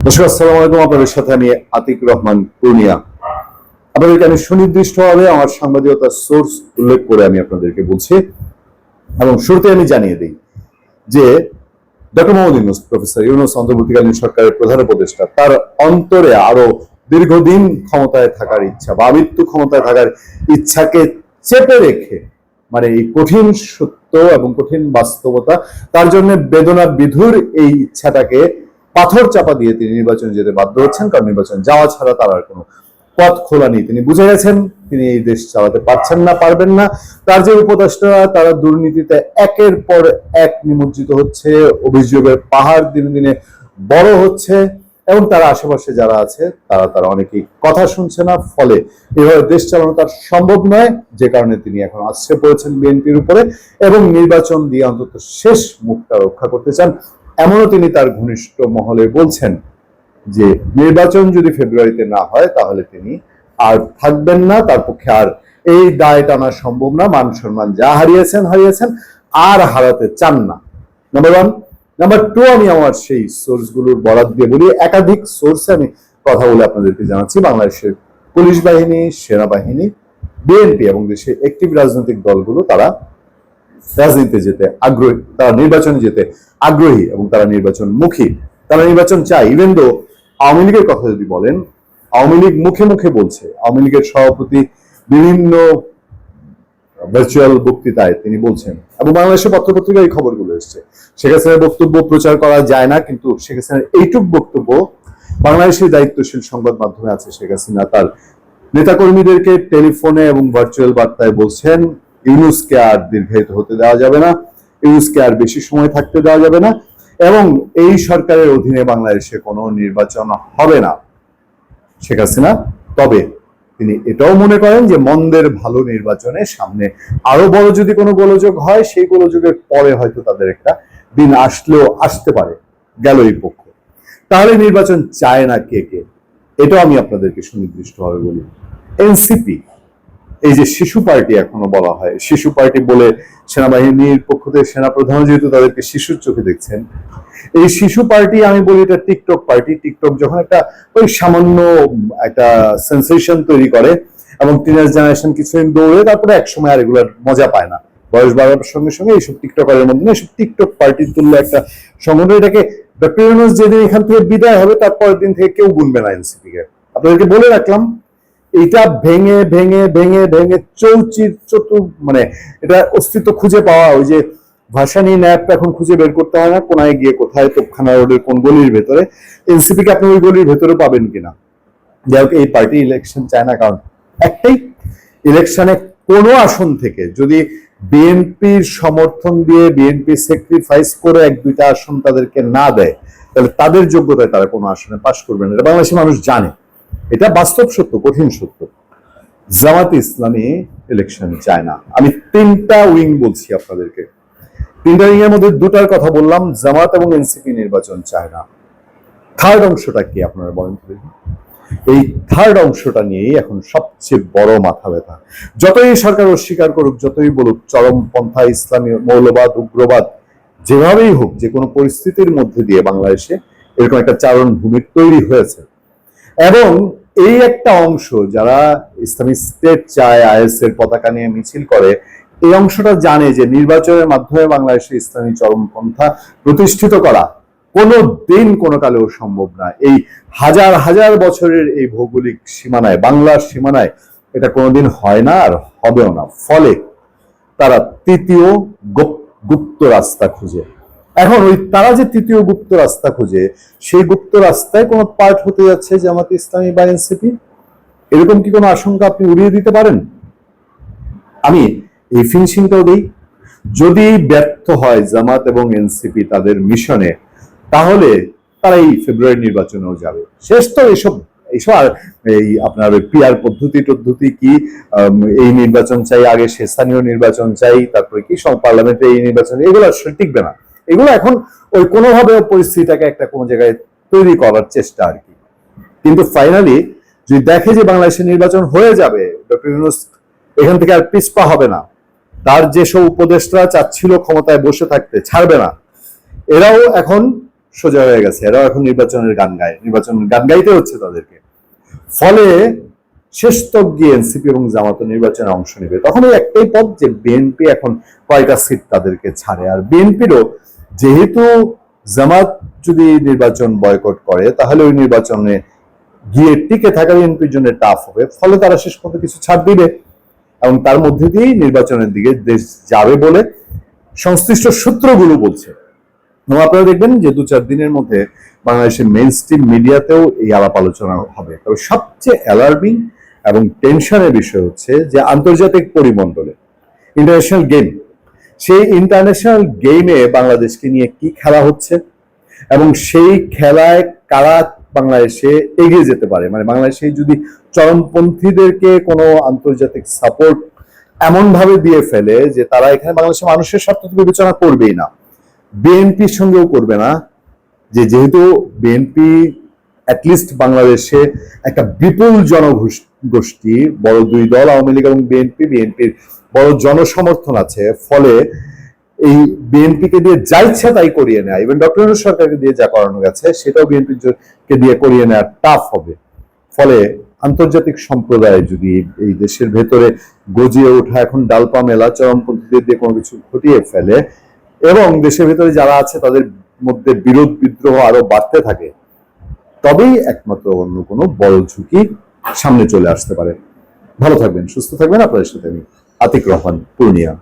আলাইকুম। আপনাদের সাথে আমি আতিক রহমান পূর্ণিয়া। আপনাদেরকে আমি সুনির্দিষ্টভাবে আমার সাংবাদিকতার সোর্স উল্লেখ করে আমি আপনাদেরকে বলছি এবং শুরুতে আমি জানিয়ে দিই যে ডক্টর মোহাম্মদ ইউনুস, প্রফেসর ইউনুস অন্তর্বর্তীকালীন সরকারের প্রধান উপদেষ্টা, তার অন্তরে আরও দীর্ঘদিন ক্ষমতায় থাকার ইচ্ছা বা মৃত্যু ক্ষমতায় থাকার ইচ্ছাকে চেপে রেখে মানে এই কঠিন সত্য এবং কঠিন বাস্তবতা, তার জন্য বেদনা বিধুর এই ইচ্ছাটাকে পাথর চাপা দিয়ে তিনি নির্বাচনে যেতে বাধ্য হচ্ছেন, কারণ নির্বাচন যাওয়া ছাড়া তার আর কোনো পথ খোলা নেই। তিনি বুঝে গেছেন, তিনি এই দেশ চালাতে পারছেন না, পারবেন না। তার যে উপদেষ্টা, তারা দুর্নীতিতে একের পর এক নিমজ্জিত হচ্ছে, অভিযোগের পাহাড় দিনে দিনে বড় হচ্ছে, এবং তার আশেপাশে যারা আছে, তারা তারা অনেকেই কথা শুনছে না, ফলে এভাবে দেশ চালানো তার সম্ভব নয়, যে কারণে তিনি এখন আশ্রয় পড়েছেন বিএনপির উপরে, এবং নির্বাচন দিয়ে অন্তত শেষ মুখটা রক্ষা করতে চান এমনও তিনি তার ঘনিষ্ঠ মহলে বলছেন যে নির্বাচন যদি ফেব্রুয়ারিতে না হয়, তাহলে তিনি আর থাকবেন না। তার পক্ষে আর এই দায় টানা সম্ভব না। মান সম্মান যা হারিয়েছেন হারিয়েছেন, আর হারাতে চান না। নাম্বার ওয়ান নাম্বার টু আমি আমার সেই সোর্সগুলোর বরাদ দিয়ে বলি। একাধিক সোর্সে আমি কথা বলে আপনাদেরকে জানাচ্ছি। বাংলাদেশের পুলিশ বাহিনী, সেনাবাহিনী বিএনপি এবং দেশের একটিভ রাজনৈতিক দলগুলো, তারা রাজনীতিতে যেতে আগ্রহী, তারা নির্বাচনে যেতে আগ্রহী এবং তারা নির্বাচন মুখী তারা নির্বাচন চায় ইভেন দো আওয়ামী লীগের কথা যদি বলেন, আওয়ামী লীগ মুখে মুখে বলছে, আওয়ামী লীগের সভাপতি বিভিন্ন ভার্চুয়াল বক্তৃতায় তিনি বলছেন, এবং বাংলাদেশের পত্রপত্রিকায় এই খবরগুলো এসছে। শেখ হাসিনার বক্তব্য প্রচার করা যায় না, কিন্তু শেখ হাসিনার এইটুক বক্তব্য বাংলাদেশের দায়িত্বশীল সংবাদ মাধ্যমে আছে। শেখ হাসিনা তার নেতাকর্মীদেরকে টেলিফোনে এবং ভার্চুয়াল বার্তায় বলছেন ইউনুসকে আর দীর্ঘায়িত হতে দেওয়া যাবে না, ইউনুসকে আর বেশি সময় থাকতে দেওয়া যাবে না এবং এই সরকারের অধীনে বাংলাদেশে কোনো নির্বাচন হবে না। শেখ হাসিনা, তবে তিনি এটাও মনে করেন যে মন্দের ভালো নির্বাচনে সামনে আরও বড় যদি কোনো গোলযোগ হয়, সেই গোলযোগের পরে হয়তো তাদের একটা দিন আসলেও আসতে পারে, গেল এই পক্ষ। তাহলে নির্বাচন চায় না কে কে? এটাও আমি আপনাদেরকে সুনির্দিষ্টভাবে বলি। এনসিপি এই যে শিশু পার্টি এখনও বলা হয়, শিশু পার্টি বলে সেনাবাহিনীর পক্ষ থেকে সেনাপ্রধান যেহেতু তাদেরকে শিশুর চোখে দেখছেন, এই শিশু পার্টি আমি বলি এটা টিকটক পার্টি। টিকটক যখন একটা ওই সামান্য একটা সেন্সেশন তৈরি করে এবং টিনেজ জেনারেশন কিছুদিন দৌড়ে তারপরে এক সময় আর এগুলোর মজা পায় না। বয়স বাড়ার সঙ্গে সঙ্গে এইসব টিকটকারের মধ্যে এইসব টিকটক পার্টির তুল্য একটা সংগঠন, এটাকে যেদিন এখান থেকে বিদায় হবে তার পরের দিন থেকে কেউ গুনবে না এনসিপি কে। আপনাদেরকে বলে রাখলাম এটা ভেঙে ভেঙে ভেঙে ভেঙে চৌচির চতুর মানে এটা অস্তিত্ব খুঁজে পাওয়া। ওই যে ভাসানী ন্যাপটা এখন খুঁজে বের করতে হয় না, কোনায় গিয়ে কোথায় তোপখানা রোডের কোন গলির ভেতরে। এনসিপি কে আপনি ওই গলির ভেতরে পাবেন কিনা? যাই হোক, এই পার্টি ইলেকশন চায় না, কারণ একটাই ইলেকশনে কোনো আসন থেকে যদি বিএনপির সমর্থন দিয়ে বিএনপি স্যাক্রিফাইস করে এক, দুইটা আসন তাদেরকে না দেয়, তাহলে তাদের যোগ্যতায় তারা কোনো আসনে পাশ করবে না। এটা বাংলাদেশের মানুষ জানে। এটা বাস্তব সত্য, কঠিন সত্য। জামাত ইসলামী ইলেকশন চায় না। আমি তিনটা উইং বলছি আপনাদেরকে। তিনটা উইং এর মধ্যে দুটার কথা বললাম, জামাত এবং এনসিপি নির্বাচন চায় না। থার্ড অংশটা কি আপনারা বলেন এই থার্ড অংশটা নিয়েই এখন সবচেয়ে বড় মাথা ব্যথা। যতই সরকার অস্বীকার করুক, যতই বলুক চরমপন্থা ইসলামী, মৌলবাদ, উগ্রবাদ, যেভাবেই হোক, যে কোনো পরিস্থিতির মধ্যে দিয়ে বাংলাদেশে এরকম একটা চারণ ভূমি তৈরি হয়েছে। এবং এই একটা অংশ যারা ইসলামিক স্টেট চায়, আইএস এর পতাকা নিয়ে মিছিল করে, এই অংশটা জানে যে নির্বাচনের মাধ্যমে বাংলাদেশে ইসলামী চরমপন্থা প্রতিষ্ঠিত করা কোনো দিন কোনো কালেও সম্ভব না। এই হাজার হাজার বছরের এই ভৌগোলিক সীমানায়, বাংলার সীমানায় এটা কোনোদিন হয় না আর হবেও না। ফলে তারা তৃতীয় গুপ- গুপ্ত রাস্তা খুঁজে। এখন ওই তারা যে তৃতীয় গুপ্ত রাস্তা খুঁজে, সেই গুপ্ত রাস্তায় কোনো পার্ট হতে যাচ্ছে জামাত ইসলামী বা এনসিপি? এরকম কি কোনো আশঙ্কা আপনি উড়িয়ে দিতে পারেন? আমি এই ফিনিশিংটাও দিই। যদি ব্যর্থ হয় জামাত এবং এনসিপি তাদের মিশনে, তাহলে তারা এই ফেব্রুয়ারি নির্বাচনেও যাবে। শেষ তো এইসব এইসব আর এই আপনার পিয়ার পদ্ধতি টদ্ধতি কি এই নির্বাচন চাই, আগে সে স্থানীয় নির্বাচন চাই, তারপরে কি সব পার্লামেন্টে এই নির্বাচন, এগুলো টিকবে না। এগুলো এখন ওই কোনোভাবে পরিস্থিতিটাকে একটা কোনো জায়গায় তৈরি করার চেষ্টা আর কি। কিন্তু ফাইনালি যদি দেখে যে বাংলাদেশের নির্বাচন হয়ে যাবে, ডক্টর ইউনুস এখান থেকে আর পিছপা হবে না। তার যেসব উপদেষ্টা চাচ্ছিল ক্ষমতায় বসে থাকতে ছাড়বে না। এরাও এখন সোজা হয়ে গেছে। এরাও এখন নির্বাচনের গান গায় নির্বাচনের গান গাইতে হচ্ছে তাদেরকে। ফলে শেষ তক গিয়ে এনসিপি এবং জামাত নির্বাচনে অংশ নেবে। তখন ওই একটাই পথ যে বিএনপি এখন কয়টা সিট তাদেরকে ছাড়ে। আর বিএনপিরও যেহেতু জামাত যদি নির্বাচন বয়কট করে, তাহলে ওই নির্বাচনে গিয়ে টিকে থাকা বিএনপির জন্য টাফ হবে। ফলে তারা শেষ পর্যন্ত কিছু ছাড় দিবে এবং তার মধ্যে দিয়েই নির্বাচনের দিকে দেশ যাবে বলে সংশ্লিষ্ট সূত্রগুলো বলছে। এবং আপনারা দেখবেন যে দু চার দিনের মধ্যে বাংলাদেশের মেইন স্ট্রিম মিডিয়াতেও এই আলাপ আলোচনা হবে। তবে সবচেয়ে অ্যালার্মিং এবং টেনশনের বিষয় হচ্ছে যে আন্তর্জাতিক পরিমণ্ডলে ইন্টারন্যাশনাল গেম সেই ইন্টারন্যাশনাল গেমে বাংলাদেশকে নিয়ে কি খেলা হচ্ছে? এবং সেই খেলায় কারা বাংলাদেশে এগিয়ে যেতে পারে? মানে বাংলাদেশে যদি চরমপন্থীদেরকে কোনো আন্তর্জাতিক সাপোর্ট এমন ভাবে দিয়ে ফেলে যে তারা এখানে বাংলাদেশের মানুষের স্বার্থ তো বিবেচনা করবেই না, বিএনপির সঙ্গেও করবে না, যে যেহেতু বিএনপি অ্যাটলিস্ট বাংলাদেশে একটা বিপুল জনগোষ্ঠী বড় দুই দল, আওয়ামী লীগ এবং বিএনপি বিএনপির বড় জনসমর্থন আছে। ফলে এই বিএনপিকে দিয়ে যা ইচ্ছা তাই করিয়ে নেয়। ইভেন ডক্টর সরকারকে দিয়ে যা করানো গেছে, সেটাও বিএনপি কে দিয়ে করিয়ে নেওয়া টাফ হবে। ফলে আন্তর্জাতিক সম্প্রদায় যদি এই দেশের ভেতরে গজিয়ে ওঠা, এখন ডালপা, মেলা, চরমপন্থীদের দিয়ে কোনো কিছু ঘটিয়ে ফেলে, এবং দেশের ভেতরে যারা আছে, তাদের মধ্যে বিরোধ বিদ্রোহ আরও বাড়তে থাকে তবেই একমাত্র অন্য কোনো বড় ঝুঁকি সামনে চলে আসতে পারে। ভালো থাকবেন, সুস্থ থাকবেন। আপনাদের সাথে আমি আতিক রহমান, পূর্ণিয়া।